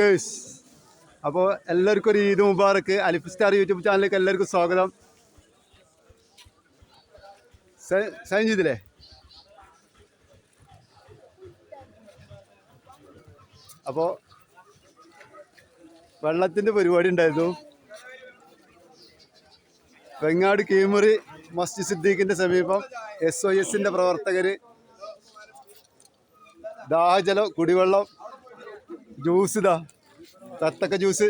Girls അപ്പോൾ എല്ലാവർക്കും ഒരു ഈദ് മുബാറക്ക് അലിഫ് സ്റ്റാർ യൂട്യൂബ് ചാനലിലേക്ക് എല്ലാവർക്കും സ്വാഗതം. സൈൻ ചെയ്തില്ലേ? അപ്പോൾ വെള്ളത്തിന്റെ പരിപാടി ഉണ്ടായിരുന്നു. വെങ്ങാട് കീമുറി മസ്ജിദ് സിദ്ദീഖിന്റെ സമീപം എസ് ഒ എസിന്റെ പ്രവർത്തകർ ദാഹജലം കുടിവെള്ളം ജ്യൂസ് ഇതാ. തത്തക്ക ജ്യൂസ്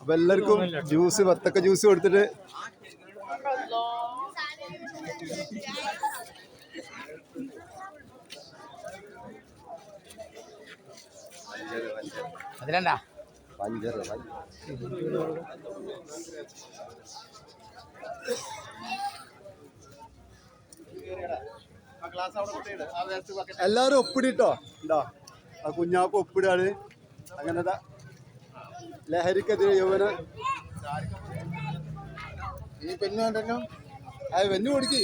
അപ്പൊ എല്ലാവർക്കും ജ്യൂസ് വത്തക്ക ജ്യൂസ് കൊടുത്തിട്ട് അതിലെന്താ? എല്ലാരും ഒപ്പിടിട്ടോ? എന്താ ആ കുഞ്ഞാക്ക് ഒപ്പിടാണ്. അങ്ങനത്തെ ലഹരിക്കെതിരെ യൗവന. ഈ പെണ്ണു കണ്ടല്ലോ. അത് പെണ്ണു കൊടുക്കി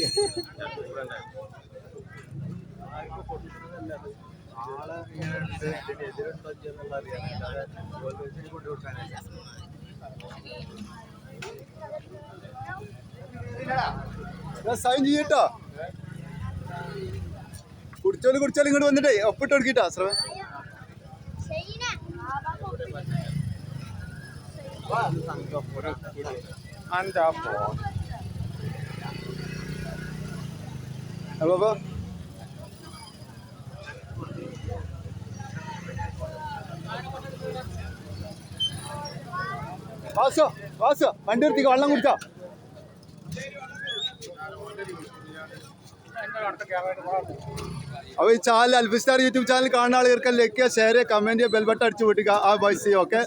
സൈൻ ചെയ്യട്ടോ കുടിച്ചോൽ കുടിച്ചോൽ ഇങ്ങോട്ട് വന്നിട്ടേ. ഒപ്പിട്ട് കൊടുക്കിട്ടോ ശ്രമ അപ്പൊ വാസോ വാസോ വണ്ടി നിർത്തിക്കോ വെള്ളം കുടിച്ചോ. അപ്പോൾ ഈ ചാനൽ അൽഫിസ്റ്റാർ യൂട്യൂബ് ചാനൽ കാണുന്ന ആളുകൾക്ക് ലൈക്ക് ഷെയർ കമന്റ് കമന്റ് അടിച്ചു വിട്ടുക ആ വോയിസ് ഓക്കെ